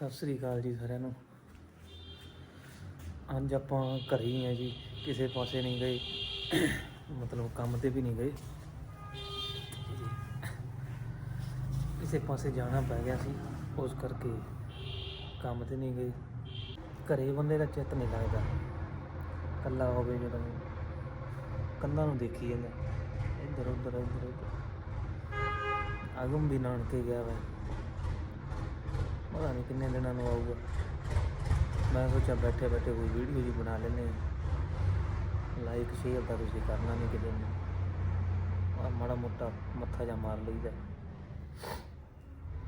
ਸਤਿ ਸ੍ਰੀ ਅਕਾਲ ਜੀ ਸਾਰਿਆਂ ਨੂੰ। ਅੱਜ ਆਪਾਂ ਘਰੇ ਹੀ ਆ ਜੀ, ਕਿਸੇ ਪਾਸੇ ਨਹੀਂ ਗਏ। ਮਤਲਬ ਕੰਮ ਤੇ ਵੀ ਨਹੀਂ ਗਏ। ਕਿਸੇ ਪਾਸੇ ਜਾਣਾ ਪੈ ਗਿਆ ਸੀ, ਉਸ ਕਰਕੇ ਕੰਮ ਤੇ ਨਹੀਂ ਗਏ। ਘਰੇ ਬੰਦੇ ਦਾ ਚਿੱਤ ਨਹੀਂ ਲੱਗਦਾ। ਕੱਲਾ ਹੋਵੇ ਜਦੋਂ ਕੰਧਾਂ ਨੂੰ ਦੇਖੀ ਜਾਂਦਾ। ਇੱਧਰ, ਉੱਧਰ ਇੱਧਰ ਉੱਧਰ। ਆਗਮ ਵੀ ਨਾਨਕੇ ਗਿਆ ਵਾ। ਪਤਾ ਨਹੀਂ ਕਿੰਨੇ ਦਿਨਾਂ ਨੂੰ ਆਊਗਾ। ਮੈਂ ਸੋਚਿਆ ਬੈਠੇ ਬੈਠੇ ਕੋਈ ਵੀਡੀਓ ਜੀ ਬਣਾ ਲੈਨੇ ਲਾਈਕ ਸ਼ੇਅਰ ਤਾਂ ਤੁਸੀਂ ਕਰਨਾ ਨਹੀਂ ਕਿਤੇ ਨੂੰ ਆ ਮਾੜਾ ਮੋਟਾ ਮੱਥਾ ਜਾ ਮਾਰ ਲਈਦਾ।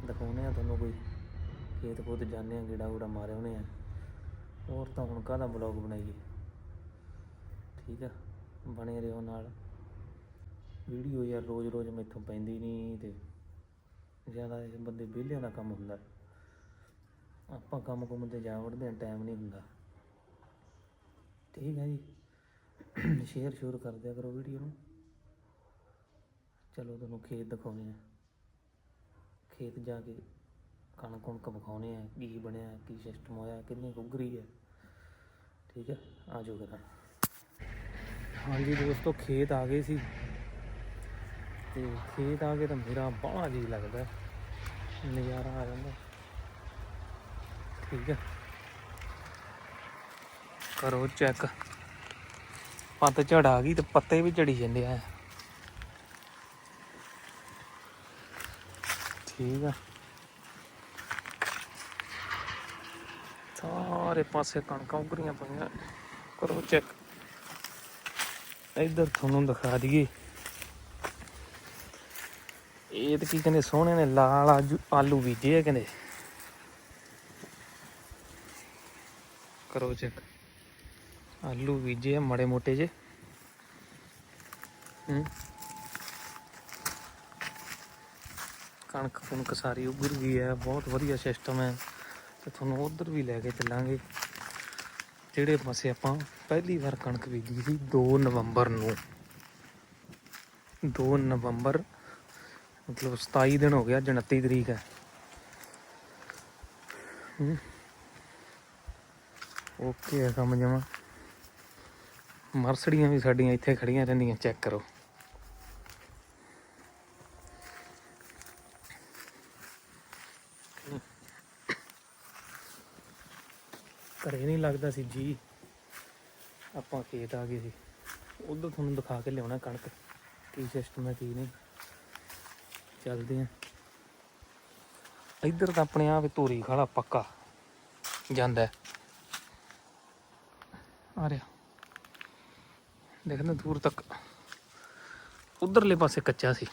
ਦਿਖਾਉਨੇ ਆ ਤੁਹਾਨੂੰ ਕੋਈ। ਖੇਤ ਖੁੱਤ ਜਾਂਦੇ ਆ ਗੇੜਾ ਗੂੜਾ ਮਾਰੇ ਹੋਣੇ ਆ। ਹੋਰ ਤਾਂ ਹੁਣ ਕਾਹਦਾ ਬਲੌਗ ਬਣਾਈਏ? ਠੀਕ ਆ, ਬਣੇ ਰਹੋ ਨਾਲ। ਵੀਡੀਓ ਯਾਰ ਰੋਜ਼ ਰੋਜ਼ ਮੈਥੋਂ ਪੈਂਦੀ ਨਹੀਂ ਤੇ ਜ਼ਿਆਦਾ ਇਹ ਬੰਦੇ ਵਿਹਲਿਆਂ ਦਾ ਕੰਮ ਹੁੰਦਾ। ਆਪਾਂ ਕੰਮ ਕੁਮ ਤੇ ਜਾ ਵੜਦੇ ਆ ਟਾਈਮ ਨਹੀਂ ਹੁੰਦਾ। ਠੀਕ ਹੈ ਜੀ। ਸ਼ੇਅਰ ਸ਼ੁਰੂ ਕਰ ਦਿਆ ਕਰੋ ਵੀਡੀਓ ਨੂੰ। ਚਲੋ ਤੁਹਾਨੂੰ ਖੇਤ ਦਿਖਾਉਣੇ ਆ ਖੇਤ ਜਾ ਕੇ ਕਣਕ ਕੁਣਕ ਵਿਖਾਉਣੇ ਆ ਕੀ ਬਣਿਆ, ਕੀ ਸਿਸਟਮ ਹੋਇਆ, ਕਿੰਨੀ ਕੁ ਹੈ। ਠੀਕ ਹੈ, ਆ ਜਾਓ ਕਰਾਂ ਹਾਂਜੀ ਦੋਸਤੋ, ਖੇਤ ਆ ਗਏ ਸੀ। ਤੇ ਖੇਤ ਆ ਕੇ ਤਾਂ ਮੇਰਾ ਬਾਹਲਾ ਜੀ ਲੱਗਦਾ। ਨਜ਼ਾਰਾ ਆ ਜਾਂਦਾ। ਠੀਕ ਹੈ। ਕਰੋ ਚੈੱਕ ਪੱਤ ਝੜ ਆ ਗਈ ਤੇ ਪੱਤੇ ਵੀ ਝੜੀ ਜਾਂਦੇ ਆ। ਠੀਕ ਆ। ਸਾਰੇ ਪਾਸੇ ਕਣਕਾਂ ਉਗਰੀਆਂ ਪਈਆਂ। ਕਰੋ ਚੈੱਕ ਇੱਧਰ ਤੁਹਾਨੂੰ ਦਿਖਾ ਦਈਏ। ਇਹ ਤੇ ਕੀ ਕਹਿੰਦੇ, ਸੋਹਣੇ ਨੇ, ਲਾਲ ਆਜੂ ਆਲੂ ਬੀਜੇ ਆ ਕਹਿੰਦੇ। ਕਰੋ ਚੈੱਕ ਆਲੂ ਬੀਜੇ ਆ ਮੜੇ ਮੋਟੇ ਜੇ ਹੂੰ ਕਣਕ ਕੁਣਕ ਸਾਰੀ ਉੱਗਰ ਗਈ ਹੈ ਬਹੁਤ ਵਧੀਆ ਸਿਸਟਮ ਹੈ ਤੇ ਤੁਹਾਨੂੰ ਉਧਰ ਵੀ ਲੈ ਕੇ ਚੱਲਾਂਗੇ ਜਿਹੜੇ ਪਾਸੇ ਆਪਾਂ ਪਹਿਲੀ ਵਾਰ ਕਣਕ ਬੀਜੀ ਸੀ 2 ਨਵੰਬਰ ਨੂੰ 2 ਨਵੰਬਰ ਮਤਲਬ 27 ਦਿਨ ਹੋ ਗਿਆ ਅੱਜ 29 ਤਰੀਕ ਹੈ ਹੂੰ ਓਕੇ ਹੈ ਕੰਮ ਜਮਾ। ਮਰਸੜੀਆਂ ਵੀ ਸਾਡੀਆਂ ਇੱਥੇ ਖੜੀਆਂ ਰਹਿੰਦੀਆਂ ਚੈੱਕ ਕਰੋ। ਘਰੇ ਨਹੀਂ ਲੱਗਦਾ ਸੀ ਜੀ। ਆਪਾਂ ਖੇਤ ਆ ਗਏ ਸੀ। ਉਧਰ ਤੁਹਾਨੂੰ ਦਿਖਾ ਕੇ ਲਿਆਉਣਾ ਕਣਕ। ਕੀ ਸਿਸਟਮ ਹੈ, ਕੀ ਨਹੀਂ। ਚੱਲਦੇ ਆ। ਇੱਧਰ ਤਾਂ ਆਪਣੇ ਆਪ ਹੀ ਧੂਰੀ ਖਾਲਾ ਪੱਕਾ ਜਾਂਦਾ ਆ ਰਿਹਾ। ਦੇਖਣਾ ਦੂਰ ਤੱਕ। ਉਧਰਲੇ ਪਾਸੇ ਕੱਚਾ ਸੀ।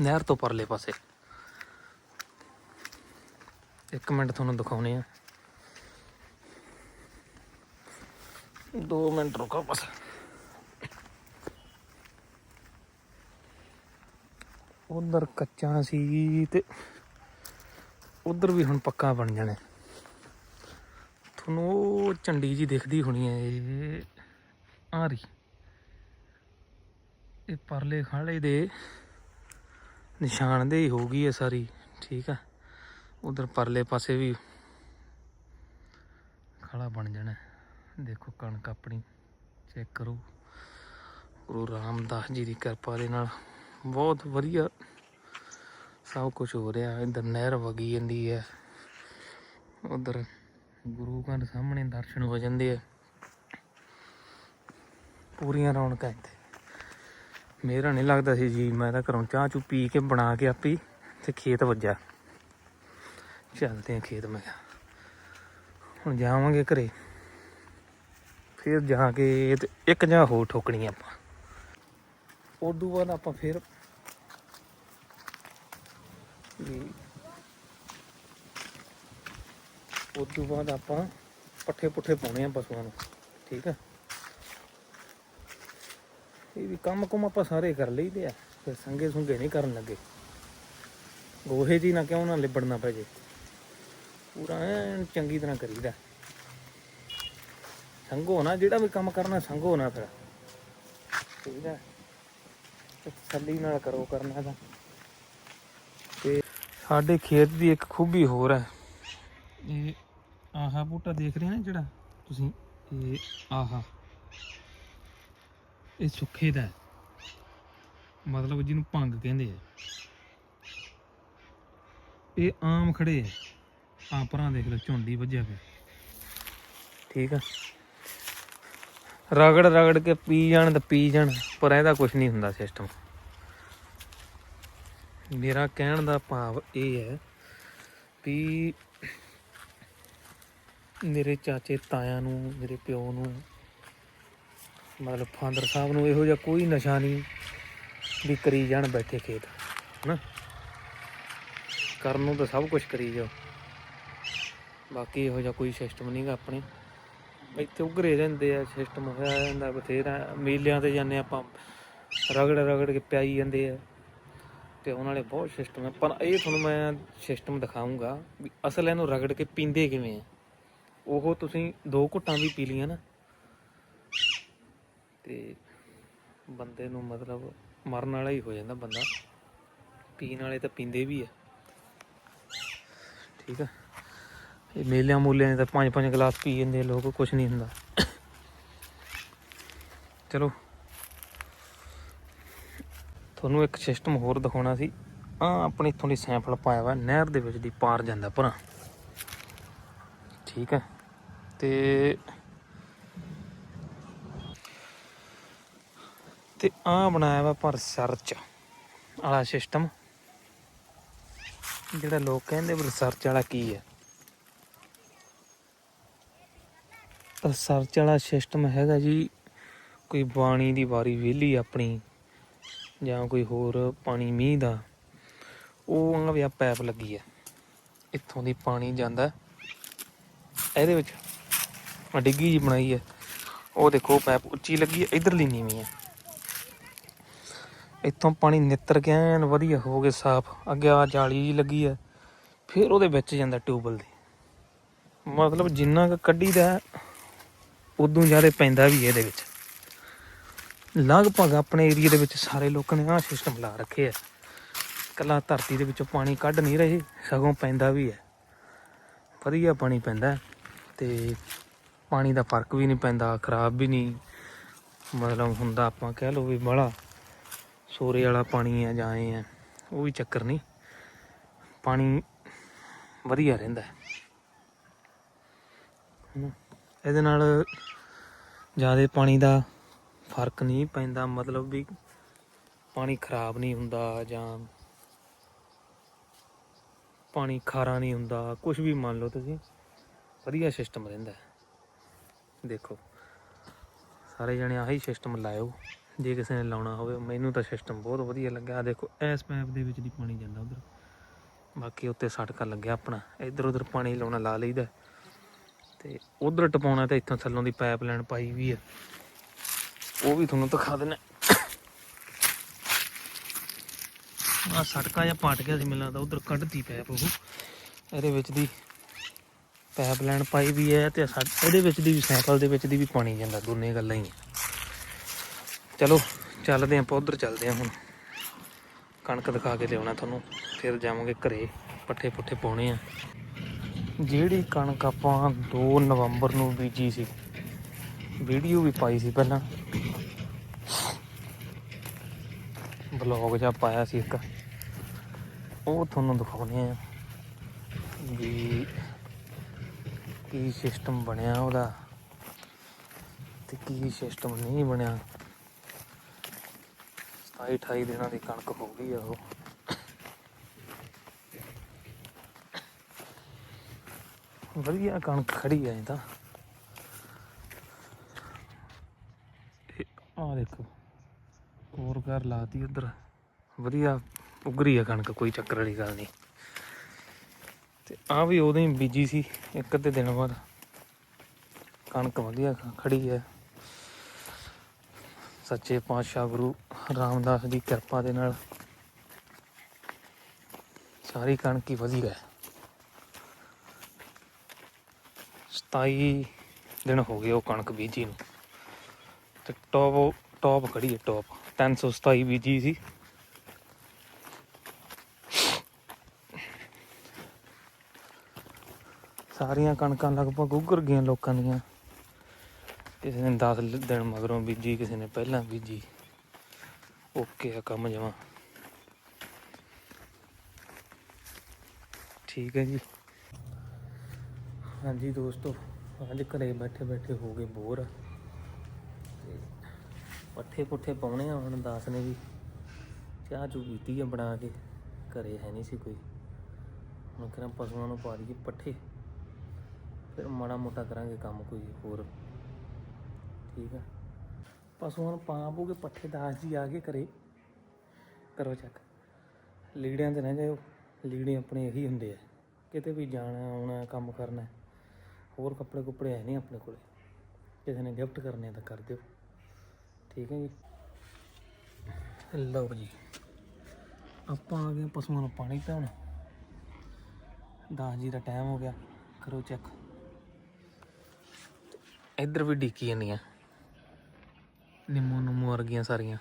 ਨਹਿਰ ਤੋਂ ਪਰਲੇ ਪਾਸੇ। ਇੱਕ ਮਿੰਟ ਤੁਹਾਨੂੰ ਦਿਖਾਉਣੇ ਆ। 2 ਮਿੰਟ ਰੁਕੋ ਬਸ। ਉਧਰ ਕੱਚਾ ਸੀ ਤੇ ਉਧਰ ਵੀ ਹੁਣ ਪੱਕਾ ਬਣ ਜਾਣਾ। ਤੁਹਾਨੂੰ ਉਹ ਝੰਡੀ ਜੀ ਦਿਖਦੀ ਹੋਣੀ ਹੈ, ਇਹ ਆ ਰਹੀ। ਇਹ ਪਰਲੇ ਖਾਲੇ ਦੇ ਨਿਸ਼ਾਨ ਦੇ ਹੀ ਹੋਊਗੀ ਹੈ ਸਾਰੀ, ਠੀਕ ਆ। ਉਧਰ ਪਰਲੇ ਪਾਸੇ ਵੀ ਖਾਲਾ ਬਣ ਜਾਣਾ। ਦੇਖੋ ਕਣਕ ਆਪਣੀ, ਚੈੱਕ ਕਰੋ। ਗੁਰੂ ਰਾਮਦਾਸ ਜੀ ਦੀ ਕਿਰਪਾ ਦੇ ਨਾਲ ਬਹੁਤ ਵਧੀਆ ਸਭ ਕੁਝ ਹੋ ਰਿਹਾ। ਇੱਧਰ ਨਹਿਰ ਵਗੀ ਜਾਂਦੀ ਹੈ। ਉਧਰ ਗੁਰੂ ਘਰ ਸਾਹਮਣੇ ਦਰਸ਼ਨ ਹੋ ਜਾਂਦੇ ਆ। ਪੂਰੀਆਂ ਰੌਣਕਾਂ ਇੱਥੇ। ਮੇਰਾ ਨਹੀਂ ਲੱਗਦਾ ਸੀ ਜੀ, ਮੈਂ ਤਾਂ ਘਰੋਂ ਚਾਹ ਚੂ ਪੀ ਕੇ ਬਣਾ ਕੇ ਆਪੀ ਤੇ ਖੇਤ ਵੱਜਾ ਚੱਲਦੇ ਆ ਖੇਤ ਮੈਂ। ਕਿਹਾ ਹੁਣ ਜਾਵਾਂਗੇ ਘਰੇ। ਫਿਰ ਜਾ ਕੇ ਇੱਕ ਜਾਂ ਹੋਰ ਠੋਕਣੀ ਆਪਾਂ। ਉਦੋਂ ਬਾਅਦ ਆਪਾਂ ਫਿਰ ਉਸ ਤੋਂ ਬਾਅਦ ਆਪਾਂ ਪੱਠੇ ਪੁੱਠੇ ਪਾਉਣੇ ਆ ਪਸ਼ੂਆਂ ਨੂੰ, ਠੀਕ ਆ? ਇਹ ਵੀ ਕੰਮ ਕੁਮ ਆਪਾਂ ਸਾਰੇ ਕਰ ਲਈਦੇ ਆ, ਫਿਰ ਸੰਗੇ ਸੁੰਗੇ ਨਹੀਂ ਕਰਨ ਲੱਗੇ। ਗੋਹੇ ਜੀ ਨਾ ਕਿਉਂ ਨਾ ਲਿਬੜਨਾ ਪੈ ਜੇ। ਪੂਰਾ ਐਨ ਚੰਗੀ ਤਰ੍ਹਾਂ ਕਰੀਦਾ। ਸੰਗੋ ਨਾ, ਜਿਹੜਾ ਵੀ ਕੰਮ ਕਰਨਾ ਸੰਗੋ ਨਾ ਫਿਰ। ਠੀਕ ਹੈ ਤਸੱਲੀ ਨਾਲ ਕਰੋ ਕਰਨਾ ਤਾਂ ਤੇ ਸਾਡੇ ਖੇਤ ਦੀ ਇੱਕ ਖੂਬੀ ਹੋਰ ਹੈ। ਇਹ ਆਹਾ ਬੂਟਾ ਦੇਖ ਰਹੇ ਹੋ ਨਾ ਜਿਹੜਾ? ਤੁਸੀਂ, ਇਹ ਆਹਾ। ਇਹ ਸੁੱਖੇ ਦਾ ਹੈ। ਮਤਲਬ ਜਿਹਨੂੰ ਭੰਗ ਕਹਿੰਦੇ ਆ। ਇਹ ਆਮ ਖੜੇ ਆ। ਆ ਪਰਾਂ ਦੇਖ ਲਓ, ਝੁੰਡੀ ਵੱਜਿਆ ਪਿਆ। ਠੀਕ ਆ? ਰਗੜ ਰਗੜ ਕੇ ਪੀ ਜਾਣ ਤੇ ਪੀ ਜਾਣ, ਪਰ ਇਹਦਾ ਕੁਝ ਨਹੀਂ ਹੁੰਦਾ ਸਿਸਟਮ ਮੇਰਾ ਕਹਿਣ ਦਾ ਭਾਵ ਇਹ ਹੈ ਵੀ ਮੇਰੇ ਚਾਚੇ ਤਾਇਆਂ ਨੂੰ, ਮੇਰੇ ਪਿਓ ਨੂੰ, ਮਤਲਬ ਫਾਦਰ ਸਾਹਿਬ ਨੂੰ ਇਹੋ ਜਿਹਾ ਕੋਈ ਨਸ਼ਾ ਨਹੀਂ ਵੀ ਕਰੀ ਜਾਣ ਬੈਠੇ ਖੇਤ, ਹਨਾ? ਕਰਨ ਨੂੰ ਤਾਂ ਸਭ ਕੁਝ ਕਰੀ ਜਾਓ। ਬਾਕੀ ਇਹੋ ਜਿਹਾ ਕੋਈ ਸਿਸਟਮ ਨਹੀਂਗਾ ਆਪਣੇ। ਇੱਥੇ ਉਗਰੇ ਰਹਿੰਦੇ ਆ ਸਿਸਟਮ ਹੋਇਆ ਜਾਂਦਾ ਬਥੇਰਾ। ਮੇਲਿਆਂ ਤੇ ਜਾਂਦੇ ਆਪਾਂ, ਰਗੜ ਰਗੜ ਕੇ ਪਿਆਈ ਜਾਂਦੇ ਆ। ਤੇ ਉਹਨਾਂ ਵਾਲੇ ਬਹੁਤ ਸਿਸਟਮ ਹੈ ਪਰ ਇਹ ਤੁਹਾਨੂੰ ਮੈਂ ਸਿਸਟਮ ਦਿਖਾਉਂਗਾ ਵੀ ਅਸਲ ਇਹਨੂੰ ਰਗੜ ਕੇ ਪੀਂਦੇ ਕਿਵੇਂ ਆ। ਉਹ ਤੁਸੀਂ ਦੋ ਘੁੱਟਾਂ ਵੀ ਪੀ ਲੀਆਂ ਨਾ। ਤੇ ਬੰਦੇ ਨੂੰ ਮਤਲਬ ਮਰਨ ਵਾਲਾ ਹੀ ਹੋ ਜਾਂਦਾ ਬੰਦਾ। ਪੀਣ ਵਾਲੇ ਤਾਂ ਪੀਂਦੇ ਵੀ ਆ। ਠੀਕ ਆ। ਇਹ ਮੇਲਿਆਂ ਮੂਲਿਆਂ ਦੇ ਤਾਂ ਪੰਜ ਪੰਜ ਗਲਾਸ ਪੀ ਜਾਂਦੇ ਲੋਕ ਕੁਝ ਨਹੀਂ ਹੁੰਦਾ। ਚਲੋ। ਤੁਹਾਨੂੰ ਇੱਕ ਸਿਸਟਮ ਹੋਰ ਦਿਖਾਉਣਾ ਸੀ। ਆ ਆਪਣੇ ਇੱਥੋਂ ਦੀ ਸੈਂਪਲ ਪਾਇਆ ਵਾ, ਨਹਿਰ ਦੇ ਵਿੱਚ ਦੀ ਪਾਰ ਜਾਂਦਾ ਭਰਾ। ਠੀਕ ਹੈ ਤੇ ਤੇ ਆ ਬਣਾਇਆ ਵਾ ਪਰ ਸਰਚ ਵਾਲਾ ਸਿਸਟਮ ਜਿਹੜਾ ਲੋਕ ਕਹਿੰਦੇ ਵੀ ਰਿਸਰਚ ਵਾਲਾ ਕੀ ਹੈ ਰਿਸਰਚ ਵਾਲਾ ਸਿਸਟਮ ਹੈਗਾ ਜੀ, ਕੋਈ ਬਾਣੀ ਦੀ ਵਾਰੀ ਵਿਹਲੀ ਆਪਣੀ, ਜਾਂ ਕੋਈ ਹੋਰ ਪਾਣੀ ਮੀਂਹ ਦਾ, ਉਹ ਆਂਗਾ ਵੀ ਆ ਪੈਪ ਲੱਗੀ ਹੈ ਇੱਥੋਂ ਦੀ ਪਾਣੀ ਜਾਂਦਾ। ਇਹਦੇ ਵਿੱਚ ਡਿੱਗੀ ਜੀ ਬਣਾਈ ਹੈ ਉਹ ਦੇਖੋ, ਪੈਪ ਉੱਚੀ ਲੱਗੀ ਹੈ ਇਧਰਲੀ ਨੀਵੀਂ ਹੈ ਇੱਥੋਂ ਪਾਣੀ ਨਿੱਤਰ ਕੇ ਐਨ ਵਧੀਆ ਹੋ ਕੇ ਸਾਫ਼। ਅੱਗੇ ਆ ਜਾਲੀ ਜਿਹੀ ਲੱਗੀ ਹੈ ਫਿਰ ਉਹਦੇ ਵਿੱਚ ਜਾਂਦਾ ਟਿਊਬਲ ਦੇ। ਮਤਲਬ ਜਿੰਨਾ ਕੁ ਕੱਢੀਦਾ, ਉਦੋਂ ਜ਼ਿਆਦਾ ਪੈਂਦਾ ਵੀ ਇਹਦੇ ਵਿੱਚ। ਲਗਭਗ ਆਪਣੇ ਏਰੀਆ ਦੇ ਵਿੱਚ ਸਾਰੇ ਲੋਕਾਂ ਨੇ ਆਹ ਸਿਸਟਮ ਲਾ ਰੱਖੇ ਹੈ ਕੱਲਾ ਧਰਤੀ ਦੇ ਵਿੱਚੋਂ ਪਾਣੀ ਕੱਢ ਨਹੀਂ ਰਹੇ, ਸਗੋਂ ਪੈਂਦਾ ਵੀ ਹੈ ਵਧੀਆ ਪਾਣੀ ਪੈਂਦਾ। ਹੈ ਤੇ ਪਾਣੀ ਦਾ ਫ਼ਰਕ ਵੀ ਨਹੀਂ ਪੈਂਦਾ, ਖਰਾਬ ਵੀ ਨਹੀਂ। ਮਤਲਬ ਹੁੰਦਾ ਆਪਾਂ ਕਹਿ ਲਓ ਵੀ ਬੜਾ ਸੋਰੇ ਵਾਲਾ ਪਾਣੀ ਆ ਜਾਂ ਐਂ ਆ, ਉਹ ਵੀ ਚੱਕਰ ਨਹੀਂ। ਪਾਣੀ ਵਧੀਆ ਰਹਿੰਦਾ। ਇਹਦੇ ਨਾਲ ਜ਼ਿਆਦਾ ਪਾਣੀ ਦਾ ਫ਼ਰਕ ਨਹੀਂ ਪੈਂਦਾ, ਮਤਲਬ ਵੀ ਪਾਣੀ ਖਰਾਬ ਨਹੀਂ ਹੁੰਦਾ ਜਾਂ ਪਾਣੀ ਖਾਰਾ ਨਹੀਂ ਹੁੰਦਾ। ਕੁਝ ਵੀ ਮੰਨ ਲਓ ਤੁਸੀਂ, ਵਧੀਆ ਸਿਸਟਮ ਰਹਿੰਦਾ। ਦੇਖੋ। ਸਾਰੇ ਜਣੇ ਆਹੀ ਸਿਸਟਮ ਲਾਇਓ। ਜੇ ਕਿਸੇ ਨੇ ਲਾਉਣਾ ਹੋਵੇ, ਮੈਨੂੰ ਤਾਂ ਸਿਸਟਮ ਬਹੁਤ ਵਧੀਆ ਲੱਗਾ ਆਹ ਦੇਖੋ, ਇਸ ਪੈਪ ਦੇ ਵਿੱਚ ਦੀ ਪਾਣੀ ਜਾਂਦਾ ਉਧਰ। ਬਾਕੀ ਉੱਤੇ ਸਟਕਾ ਲੱਗਿਆ ਆਪਣਾ। ਇੱਧਰ ਉੱਧਰ ਪਾਣੀ ਲਾਉਣਾ ਲਾ ਲਈਦਾ। ਤੇ ਉਧਰ ਟਪਾਉਣਾ ਤਾਂ ਇੱਥੋਂ ਥੱਲੋਂ ਦੀ ਪਾਈਪ ਲਾਈਨ ਪਾਈ ਵੀ ਹੈ ਉਹ ਵੀ ਤੁਹਾਨੂੰ ਦਿਖਾ ਦਿੰਦਾ। ਆ ਸੜਕਾ ਜਾਂ ਪਾਟ ਗਿਆ ਸੀ, ਮੈਨੂੰ ਲੱਗਦਾ ਉਧਰ ਕੱਢਦੀ ਪੈਪ ਉਹ। ਇਹਦੇ ਵਿੱਚ ਦੀ ਪੈਪ ਲਾਈਨ ਪਾਈ ਵੀ ਹੈ ਤੇ ਸਾ- ਵਿੱਚ ਦੀ ਵੀ ਸਾਈਕਲ ਦੇ ਵਿੱਚ ਦੀ ਵੀ ਪਾਣੀ ਜਾਂਦਾ, ਦੋਨੇ ਗੱਲਾਂ ਹੀ ਚਲੋ, ਚੱਲਦੇ ਆਪਾਂ, ਉਧਰ ਚੱਲਦੇ ਆ ਹੁਣ। ਕਣਕ ਦਿਖਾ ਕੇ ਲਿਆਉਣਾ ਤੁਹਾਨੂੰ, ਫਿਰ ਜਾਵਾਂਗੇ ਘਰੇ, ਪੱਠੇ ਪੁੱਠੇ ਪਾਉਣੇ ਆ। ਜਿਹੜੀ ਕਣਕ ਆਪਾਂ 2 ਨਵੰਬਰ ਨੂੰ ਬੀਜੀ ਸੀ, ਵੀਡੀਓ ਵੀ ਪਾਈ ਸੀ ਪਹਿਲਾਂ। ਬਲੌਗ ਜਾਂ ਪਾਇਆ ਸੀ ਇੱਕ। ਉਹ ਤੁਹਾਨੂੰ ਦਿਖਾਉਣੇ ਆ ਵੀ ਕੀ ਸਿਸਟਮ ਬਣਿਆ ਉਹਦਾ ਤੇ ਕੀ ਸਿਸਟਮ ਨਹੀਂ ਬਣਿਆ। 27 28 ਦਿਨਾਂ ਦੀ ਕਣਕ ਹੋ ਗਈ ਆ ਉਹ। ਵਧੀਆ ਕਣਕ ਖੜੀ ਆ ਇਹ ਤਾਂ। ਆ ਦੇਖੋ, ਹੋਰ ਘਰ ਲਾਤੀ ਉਧਰ। ਵਧੀਆ ਉਗਰੀ ਆ ਕਣਕ, ਕੋਈ ਚੱਕਰ ਵਾਲੀ ਗੱਲ ਨਹੀਂ। ਤੇ ਆ ਵੀ ਉਦੋਂ ਹੀ ਬੀਜੀ ਸੀ, ਇੱਕ ਅੱਧੇ ਦਿਨ ਬਾਅਦ। ਕਣਕ ਵਧੀਆ ਖ- ਖੜੀ ਹੈ। ਸੱਚੇ ਪਾਤਸ਼ਾਹ ਗੁਰੂ ਰਾਮਦਾਸ ਦੀ ਕਿਰਪਾ ਦੇ ਨਾਲ ਸਾਰੀ ਕਣਕ ਹੀ ਵਧੀਆ ਹੈ। 27 ਦਿਨ ਹੋ ਗਏ ਉਹ ਕਣਕ ਬੀਜੀ ਨੂੰ। ਤੇ ਟੌਪ ਟੌਪ ਖੜੀ ਹੈ ਟੌਪ 327 ਬੀਜੀ ਸੀ। ਸਾਰੀਆਂ ਕਣਕਾਂ ਲਗਭਗ ਉੱਗਰ ਗਈਆਂ ਲੋਕਾਂ ਦੀਆਂ। ਕਿਸੇ ਨੇ 10 ਦਿਨ ਮਗਰੋਂ ਬੀਜੀ, ਕਿਸੇ ਨੇ ਪਹਿਲਾਂ ਬੀਜੀ। ਓਕੇ ਆ ਕੰਮ ਜਮਾ। ਠੀਕ ਹੈ ਜੀ। ਹਾਂਜੀ ਦੋਸਤੋ, ਅੱਜ ਘਰੇ ਬੈਠੇ ਬੈਠੇ ਹੋ ਗਏ ਬੋਰ। ਤੇ ਪੱਠੇ ਪੁੱਠੇ ਪਾਉਣੇ ਆ ਹੁਣ ਦਾਸ ਨੇ ਵੀ। ਚਾਹ ਚੂ ਪੀਤੀ ਆ ਬਣਾ ਕੇ। ਘਰੇ ਹੈ ਨਹੀਂ ਸੀ ਕੋਈ। ਹੁਣ ਕਿਰਾਂ ਪਸ਼ੂਆਂ ਨੂੰ ਪਾ ਦਈਏ ਪੱਠੇ। ਫਿਰ ਮਾੜਾ ਮੋਟਾ ਕਰਾਂਗੇ ਕੰਮ ਕੋਈ ਹੋਰ। ਠੀਕ ਆ? ਪਸ਼ੂਆਂ ਨੂੰ ਪਾ ਪੱਠੇ ਦਾਸ ਜੀ ਆ ਕੇ ਘਰੇ। ਕਰੋ ਚੱਕ ਲੀੜਿਆਂ ਤੇ ਨਾ ਜਾਇਓ। ਲੀੜੇ ਆਪਣੇ ਇਹੀ ਹੁੰਦੇ ਆ। ਕਿਤੇ ਵੀ ਜਾਣਾ, ਆਉਣਾ, ਕੰਮ ਕਰਨਾ, ਹੋਰ ਕੱਪੜੇ ਕੁਪੜੇ ਹੈ ਨਹੀਂ ਆਪਣੇ ਕੋਲੇ। ਕਿਸੇ ਨੇ ਗਿਫਟ ਕਰਨੇ ਤਾਂ ਕਰ ਦਿਓ। ਠੀਕ ਹੈ ਜੀ? ਲਓ ਜੀ। ਆਪਾਂ ਆ ਗਏ ਪਸ਼ੂਆਂ ਨੂੰ ਪਾਣੀ ਪਿਆਉਣ। 10 ਜੀ ਦਾ ਟਾਈਮ ਹੋ ਗਿਆ। ਕਰੋ ਚੈੱਕ ਇੱਧਰ ਵੀ ਡੀਕੀ ਜਾਂਦੀਆਂ। ਨਿੰਮੂ ਨੁੰਮੋ ਵਰਗੀਆਂ ਸਾਰੀਆਂ।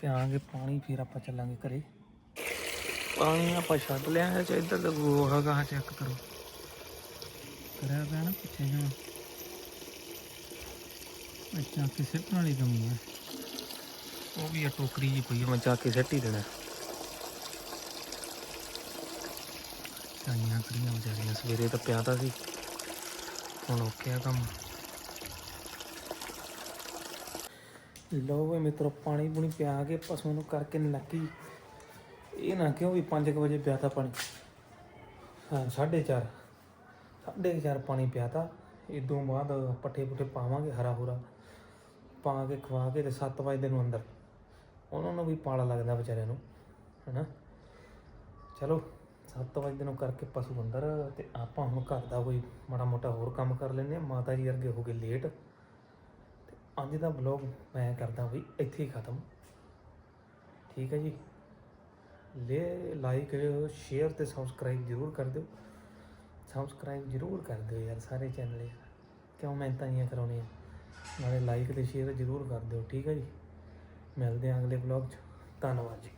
ਪਿਆਂਗੇ ਪਾਣੀ ਫਿਰ ਆਪਾਂ ਚੱਲਾਂਗੇ ਘਰੇ। ਪਾਣੀ ਆਪਾਂ ਛੱਡ ਲਿਆ ਹੈ ਤੇ ਇੱਧਰ ਦਾ ਗੋਹਾ ਚੈੱਕ ਕਰੋ। ਕਰਿਆ ਪਿਆ ਨਾ ਪਿੱਛੇ ਜਿਹਾ। ਅੱਛਾ ਕਿ ਸਿੱਟਣ ਵਾਲੀ ਕਮੀ ਹੈ। ਉਹ ਵੀ ਆ ਟੋਕਰੀ ਜੀ ਪਈ ਮੈਂ ਜਾ ਕੇ ਸਿੱਟ ਹੀ ਦੇਣਾ। ਚਾਈਆਂ ਕਰੀਆਂ ਵਿਚਾਰੀਆਂ, ਸਵੇਰੇ ਤਾਂ ਪਿਆ ਤਾਂ ਸੀ। ਹੁਣ ਓਕੇ ਆ ਕੰਮ। ਲਓ ਵੇ ਮਿੱਤਰੋ, ਪਾਣੀ ਪੂਣੀ ਪਿਆ ਕੇ ਪਸ਼ੂ ਨੂੰ ਕਰਕੇ ਨੱਕੀ। ਇਹ ਨਾ ਕਿਉਂ ਵੀ 5 ਵਜੇ ਪਿਆ ਤਾ ਪਾਣੀ? ਹਾਂ 4:30 4:30 ਪਾਣੀ ਪਿਆ ਤਾ ਇਦੋਂ ਬਾਅਦ ਪੱਠੇ ਪੁੱਠੇ ਪਾਵਾਂਗੇ ਹਰਾ ਹੁਰਾ। ਪਾ ਕੇ, ਖਵਾ ਕੇ ਤੇ 7 ਵਜੇ ਨੂੰ ਅੰਦਰ। ਉਹਨਾਂ ਨੂੰ ਵੀ ਪਾਲਾ ਲੱਗਦਾ ਵਿਚਾਰਿਆਂ ਨੂੰ, ਹੈਨਾ? ਚਲੋ। 7 ਵਜੇ ਨੂੰ ਕਰਕੇ ਪਸ਼ੂ ਅੰਦਰ ਤੇ ਆਪਾਂ ਹੁਣ ਘਰ ਦਾ ਕੋਈ ਮਾੜਾ ਮੋਟਾ ਹੋਰ ਕੰਮ ਕਰ ਲੈਂਦੇ ਮਾਤਾ ਜੀ ਵਰਗੇ ਹੋ ਗਏ ਲੇਟ ਤੇ ਅੱਜ ਦਾ ਵਲੌਗ ਮੈਂ ਕਰਦਾ ਵੀ ਇੱਥੇ ਹੀ ਖਤਮ। ਠੀਕ ਹੈ ਜੀ। ਲੈ ਲਾਈਕ ਸ਼ੇਅਰ ਤੇ ਸਬਸਕ੍ਰਾਈਬ ਜ਼ਰੂਰ ਕਰ ਦਿਓ। ਸਬਸਕ੍ਰਾਈਬ ਜ਼ਰੂਰ ਕਰ ਦਿਓ ਯਾਰ ਸਾਰੇ ਚੈਨਲ ਕਿਉਂ ਮੈਂ ਤਾਂ ਇਹ ਕਰਾਉਣੀ ਨਾਲੇ ਲਾਈਕ ਤੇ ਸ਼ੇਅਰ ਜ਼ਰੂਰ ਕਰ ਦਿਓ। ਠੀਕ ਹੈ ਜੀ। ਮਿਲਦੇ ਹਾਂ ਅਗਲੇ ਵਲੌਗ 'ਚ। ਧੰਨਵਾਦ ਜੀ।